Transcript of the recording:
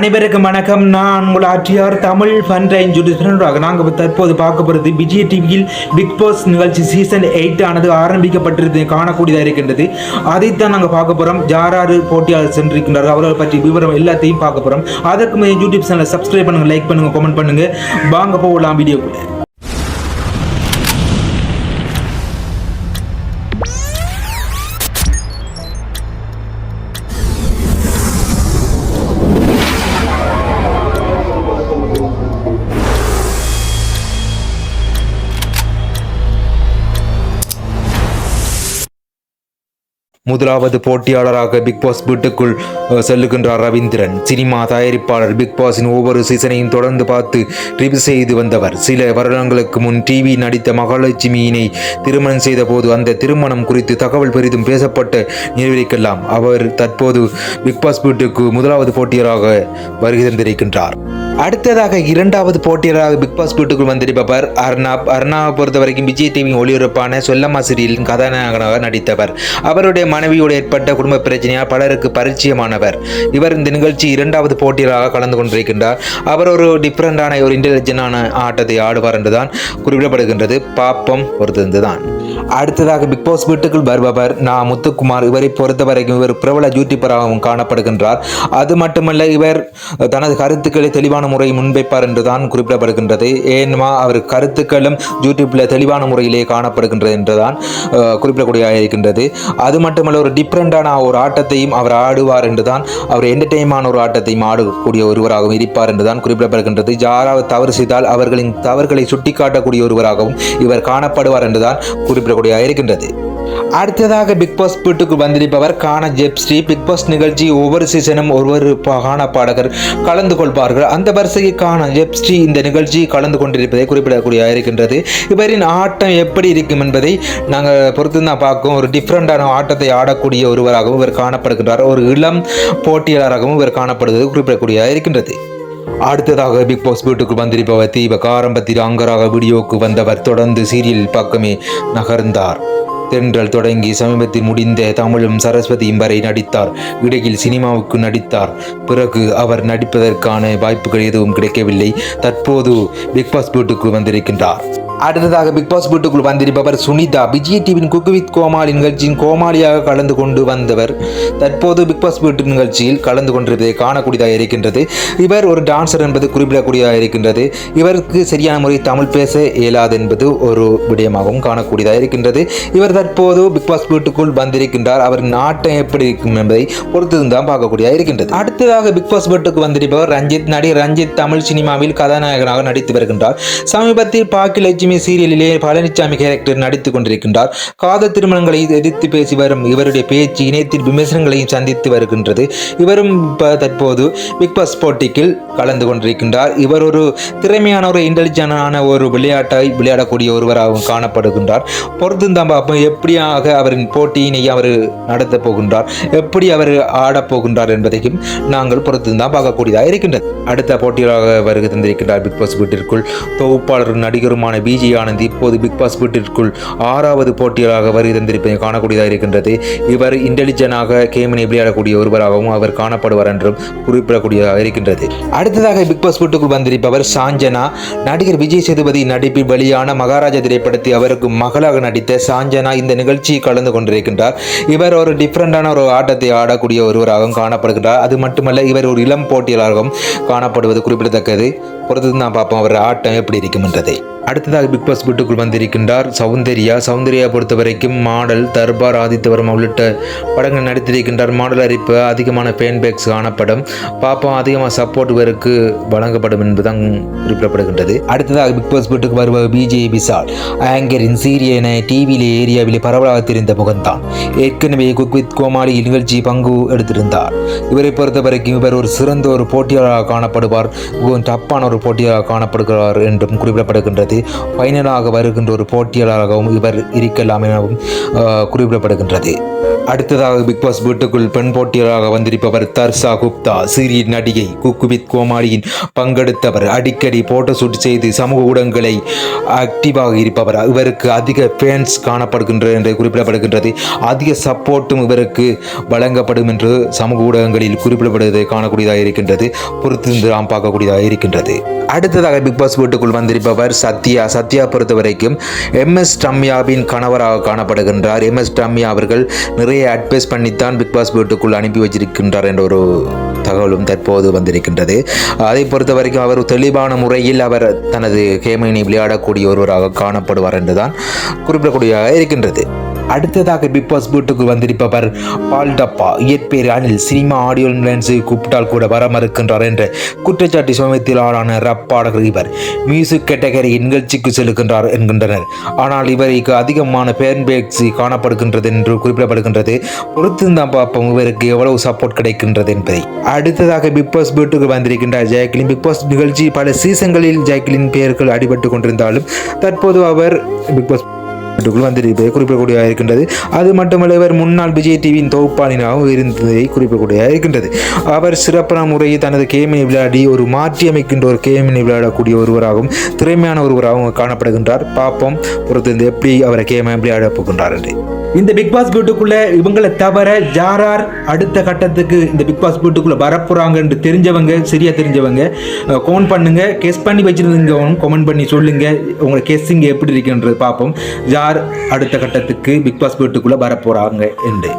அனைவருக்கும் வணக்கம். நான் உங்கள் ஆட்சியார் தமிழ் ஃபன்ரைன் ஜுடிஷனராக நாங்கள் தற்போது பார்க்க போகிறது விஜய் டிவியில் பிக் பாஸ் நிகழ்ச்சி சீசன் எயிட் ஆனது ஆரம்பிக்கப்பட்டிருந்தது காணக்கூடியதாக இருக்கின்றது. அதைத்தான் நாங்கள் பார்க்க போகிறோம் ஜாராறு போட்டியாளர் சென்றிருக்கின்றார்கள் அவர்கள் பற்றி விவரம் எல்லாத்தையும் பார்க்க போகிறோம் அதற்கு மேலே யூடியூப் சேனலை சப்ஸ்கிரைப் பண்ணுங்கள் லைக் பண்ணுங்கள் கமெண்ட் பண்ணுங்கள் வாங்க போகலாம் வீடியோக்குள்ளே. முதலாவது போட்டியாளராக பிக் பாஸ் வீட்டுக்குள் செல்லுகின்றார் ரவீந்திரன். சினிமா தயாரிப்பாளர் பிக் பாஸின் ஒவ்வொரு சீசனையும் தொடர்ந்து பார்த்து ரிவ்யூ செய்து வந்தவர். சில வருடங்களுக்கு முன் டிவி நடித்த மகாலட்சுமியினை திருமணம் செய்த போது அந்த திருமணம் குறித்து தகவல் பெரிதும் பேசப்பட்ட நினைவிருக்கலாம் அவர் தற்போது பிக் பாஸ் வீட்டுக்கு முதலாவது போட்டியாளராக வருகை தந்திருக்கின்றார். அடுத்ததாக இரண்டாவது போட்டியாளராக பிக் பாஸ் வீட்டுக்குள் வந்திருப்பவர் அர்ணாப் அர்ணாவை பொறுத்த வரைக்கும் விஜய் டிவி ஒளிபரப்பான சொல்லம்மா சீரியலின் கதாநாயகனாக நடித்தவர். அவருடைய மனைவியோடு ஏற்பட்ட குடும்ப பிரச்சனையால் பலருக்கு பரிச்சயமானவர். இவர் இந்த நிகழ்ச்சி இரண்டாவது போட்டியாளராக கலந்து கொண்டிருக்கின்றார். அவர் ஒரு டிஃப்ரெண்டான ஒரு இன்டெலிஜென்டான ஆட்டத்தை ஆடுவார் என்றுதான் குறிப்பிடப்படுகின்றது. பாப்பம் பொறுத்திருந்து தான் அடுத்ததாக பிக் பாஸ் வீட்டுக்குள் வருபவர் நான் முத்துக்குமார். இவரை பொறுத்த வரைக்கும் இவர் பிரபல யூடியூபராகவும் காணப்படுகின்றார். அது மட்டுமல்ல இவர் தனது கருத்துக்களை தெளிவான முறை முன்வைப்பார் என்றுதான் குறிப்பிடப்படுகின்றது. ஏன்மா அவர் கருத்துக்களும் யூடியூப்பில் தெளிவான முறையிலே காணப்படுகின்றது என்றுதான் குறிப்பிடக்கூடிய குறிப்பிடக்கூடியதாக இருக்கின்றது அது மட்டுமல்ல ஒரு டிஃப்ரெண்டான ஒரு ஆட்டத்தையும் அவர் ஆடுவார் என்றுதான் அவர் என்டர்டெயின்மான ஒரு ஆட்டத்தையும் ஆடக்கூடிய ஒருவராகவும் இருப்பார் என்றுதான் குறிப்பிடப்படுகின்றது. யாராவது தவறு செய்தால் அவர்களின் தவறுகளை சுட்டிக்காட்டக்கூடிய ஒருவராகவும் இவர் காணப்படுவார் என்றுதான் குறிப்பிடக்கூடியதாக இருக்கின்றது அடுத்ததாக பிக் பாஸ் வீட்டுக்கு வந்திருப்பவர் கான ஜெப்ஸ்ரீ பிக் பாஸ் நிகழ்ச்சி ஒவ்வொரு சீசனும் ஒவ்வொரு பா- கான பாடகர் கலந்து கொள்வார்கள். அந்த வரிசைக்கு கான ஜெப்ஸ்ரீ இந்த நிகழ்ச்சி கலந்து கொண்டிருப்பதை குறிப்பிடக்கூடிய இருக்கின்றது. இவரின் ஆட்டம் எப்படி இருக்கும் என்பதை நாங்கள் பொறுத்து தான் பார்க்கும். ஒரு டிஃப்ரெண்டான ஆட்டத்தை ஆடக்கூடிய ஒருவராகவும் இவர் காணப்படுகின்றார். ஒரு இளம் போட்டியாளராகவும் இவர் காணப்படுவது குறிப்பிடக்கூடியதாக இருக்கின்றது. அடுத்ததாக பிக் பாஸ் வீட்டுக்கு வந்திருப்பவர் தீபக் ஆரம்பத்தில் அங்கராக வீடியோவுக்கு வந்தவர். தொடர்ந்து சீரியல் பக்கமே நகர்ந்தார். தென்றல் தொடங்கி சமீபத்தில் முடிந்த தமிழும் சரஸ்வதியும் வரை நடித்தார். இடையில் சினிமாவுக்கு நடித்தார். பிறகு அவர் நடிப்பதற்கான வாய்ப்புகள் எதுவும் கிடைக்கவில்லை. தற்போது பிக்பாஸ் வீட்டுக்கு வந்திருக்கின்றார். அடுத்ததாக பிக் பாஸ் வீட்டுக்குள் வந்திருப்பவர் சுனிதா விஜய் டிவியின் குக்கு வித் கோமாளி நிகழ்ச்சியின் கோமாளியாக கலந்து கொண்டு வந்தவர். தற்போது பிக் பாஸ் வீட்டு நிகழ்ச்சியில் கலந்து கொண்டிருப்பதை காணக்கூடியதாக இருக்கின்றது. இவர் ஒரு டான்சர் என்பது குறிப்பிடக்கூடியதாக இருக்கின்றது. இவருக்கு சரியான முறை தமிழ் பேச இயலாது என்பது ஒரு விடயமாகவும் காணக்கூடியதாக இருக்கின்றது. இவர் தற்போது பிக் பாஸ் வீட்டுக்குள் வந்திருக்கின்றார். அவர் நாட்டம் எப்படி இருக்கும் என்பதை பொறுத்து தான் பார்க்கக்கூடியதாக இருக்கின்றது. அடுத்ததாக பிக் பாஸ் வீட்டுக்கு வந்திருப்பவர் ரஞ்சித். நடிகர் ரஞ்சித் தமிழ் சினிமாவில் கதாநாயகனாக நடித்து வருகின்றார். சமீபத்தில் பாக்கியலட்சுமி சீரியலிலே பழனிசாமி கேரக்டர் நடித்துக் கொண்டிருக்கின்றார். காத திருமணங்களை எதிர்த்து பேசி வரும் இவருடைய பேச்சு இணையத்தில் விமர்சனங்களையும் சந்தித்து வருகின்றது. இவரும் தற்போது பிக் பாஸ் போட்டிக்கில் கலந்து கொண்டிருக்கின்றார். இவர் ஒரு திறமையான ஒரு இன்டெலிஜென்டான ஒரு விளையாட்டை விளையாடக்கூடிய ஒருவராகவும் காணப்படுகின்றார். பொருத்துந்தாம் பார்ப்போம் எப்படியாக அவரின் போட்டியினை அவர் நடத்தப் போகின்றார்? எப்படி அவர் ஆடப் போகின்றார் என்பதையும் நாங்கள் பொறுத்து பார்க்கக்கூடியதாக இருக்கின்றது. அடுத்த போட்டியாக வருகை தந்திருக்கின்றார் பிக் பாஸ் வீட்டிற்குள் தொகுப்பாளரும் நடிகருமான பிஜி ஆனந்த் இப்போது பிக் பாஸ் வீட்டிற்குள் ஆறாவது போட்டியாளராக வருகை தந்திருப்பதை காணக்கூடியதாக இருக்கின்றது. இவர் இன்டெலிஜென்டாக கேமினை விளையாடக்கூடிய ஒருவராகவும் அவர் காணப்படுவார் என்றும் குறிப்பிடக்கூடியதாக இருக்கின்றது. அடுத்ததாக பிக் பாஸ் வீட்டுக்குள் வந்திருப்பவர் சாஞ்சனா. நடிகர் விஜய் சேதுபதி நடிப்பில் வெளியான மகாராஜா திரைப்படத்தில் அவருக்கு மகளாக நடித்த சாஞ்சனா இந்த நிகழ்ச்சியில் கலந்து கொண்டிருக்கின்றார். இவர் ஒரு டிஃப்ரெண்டான ஒரு ஆட்டத்தை ஆடக்கூடிய ஒருவராகவும் காணப்படுகின்றார். அது மட்டுமல்ல இவர் ஒரு இளம் போட்டியாளராகவும் காணப்படுவது குறிப்பிடத்தக்கது. பொறுத்து தான் பார்ப்போம் அவர் ஆட்டம் எப்படி இருக்கும் என்றதை அடுத்ததாக பிக் பாஸ் வீட்டுக்குள் வந்திருக்கின்றார். சௌந்தர்யா சௌந்தர்யா பொறுத்த வரைக்கும் மாடல் தர்பார் ஆதித்தவரம் உள்ளிட்ட படங்கள் நடித்திருக்கின்றார். மாடல் அறிப்பு அதிகமான ஃபேன் பேக்ஸ் காணப்படும். பாப்பா அதிகமாக சப்போர்ட் இவருக்கு வழங்கப்படும் என்பதுதான் குறிப்பிடப்படுகின்றது. அடுத்ததாக பிக் பாஸ் வீட்டுக்கு வருவது பிஜே விசால் ஆங்கரின் சீரியன டிவியிலே ஏரியாவிலே பரவலாக தெரிந்த முகம்தான். ஏற்கனவே குக் வித் கோமாளி நிகழ்ச்சி பங்கு எடுத்திருந்தார். இவரை பொறுத்த வரைக்கும் இவர் ஒரு சிறந்த ஒரு போட்டியாளராக காணப்படுவார். மிகவும் டப்பான ஒரு போட்டியாளராக காணப்படுகிறார் என்றும் குறிப்பிடப்படுகின்றது. ஃபைனலாக வருகின்ற ஒரு போட்டியாளராகவும் இவர் இருக்கலாம் எனவும் குறிப்பிடப்படுகின்றது. அடுத்ததாக பிக் பாஸ் வீட்டுக்குள் பெண் போட்டியாளராக வந்திருப்பவர் தர்ஷா குப்தா. சிறி நடிகை குக்குபித் கோமாளியின் பங்கெடுத்தவர். அடிக்கடி போட்டோ ஷூட் செய்து சமூக ஊடகங்களை ஆக்டிவாக இருப்பவர். இவருக்கு அதிக ஃபேன்ஸ் காணப்படுகின்றது என்று குறிப்பிடப்படுகின்றது. அதிக சப்போர்ட்டும் இவருக்கு வழங்கப்படும் என்று சமூக ஊடகங்களில் குறிப்பிடப்படுவதை காணக்கூடியதாக இருக்கின்றது. பொறுத்திருந்து நாம் பார்க்கக்கூடியதாக இருக்கின்றது. அடுத்ததாக பிக் பாஸ் வீட்டுக்குள் வந்திருப்பவர் சத்யா. சத்யா பொறுத்த வரைக்கும் எம்எஸ் ரம்யாவின் கணவராக காணப்படுகின்றார். எம்எஸ் ரம்யா அவர்கள் நிறைய அட்வைஸ் பண்ணித்தான் பிக் பாஸ் வீட்டுக்குள் அனுப்பி வச்சிருக்கின்றார் என்ற ஒரு தகவலும் தற்போது வந்திருக்கின்றது. அதை பொறுத்த வரைக்கும் அவர் தெளிவான முறையில் அவர் தனது கேமினை விளையாடக்கூடிய ஒருவராக காணப்படுவார் என்றுதான் குறிப்பிடக்கூடியதாக இருக்கின்றது. அடுத்ததாக பிக் பாஸ் வீட்டுக்கு வந்திருப்பவர் பால் டப்பா இயற்பேர் அனில் சினிமா ஆடியோ லேன்ஸை கூப்பிட்டால் கூட வர மறுக்கின்றார் என்ற குற்றச்சாட்டு சமயத்தில் ஆளான ரப் பாடகர் இவர். மியூசிக் கேட்டகரி நிகழ்ச்சிக்கு செல்கின்றார் என்கின்றனர். ஆனால் இவருக்கு அதிகமான ஃபேன் பேக்ஸ் காணப்படுகின்றது என்று குறிப்பிடப்படுகின்றது. பொறுத்திருந்தான் பார்ப்போம் இவருக்கு எவ்வளவு சப்போர்ட் கிடைக்கின்றது என்பதை. அடுத்ததாக பிக் பாஸ் வீட்டுக்கு வந்திருக்கின்றார் ஜெயக்கிலின் பிக் பாஸ் நிகழ்ச்சி பல சீசன்களில் ஜெயக்கிலின் பெயர்கள் அடிபட்டு கொண்டிருந்தாலும் தற்போது அவர் பிக் பாஸ் வீட்டுக்குள் வந்திருப்பதை குறிப்பிடக்கூடியதாக இருக்கின்றது அது மட்டுமல்ல இவர் முன்னாள் விஜய் டிவியின் தொகுப்பாளினாகவும் இருந்ததை. குறிப்பிடக்கூடியதாக இருக்கின்றது அவர் சிறப்பான முறையில் தனது கேமினை விளையாடி ஒரு மாற்றி அமைக்கின்ற ஒரு கேமினை விளையாடக்கூடிய ஒருவராகவும் திறமையான ஒருவராகவும் காணப்படுகின்றார். பார்ப்போம் பொறுத்திருந்து எப்படி அவரை கேமை விளையாட போகின்றார் என்று. இந்த பிக் பாஸ் வீட்டுக்குள்ள இவங்களை தவிர யாரார் அடுத்த கட்டத்துக்கு இந்த பிக் பாஸ் வீட்டுக்குள்ள வரப்போறாங்கன்னு தெரிஞ்சவங்க சரியா தெரிஞ்சவங்க கோன் பண்ணுங்க கெஸ் பண்ணி வச்சிருந்தவங்க கமெண்ட் பண்ணி சொல்லுங்க. உங்களை கெஸ்ஸிங் எப்படி இருக்குன்றது பார்ப்போம். யார் அடுத்த கட்டத்துக்கு பிக் பாஸ் வீட்டுக்குள்ள வரப்போறாங்க என்று.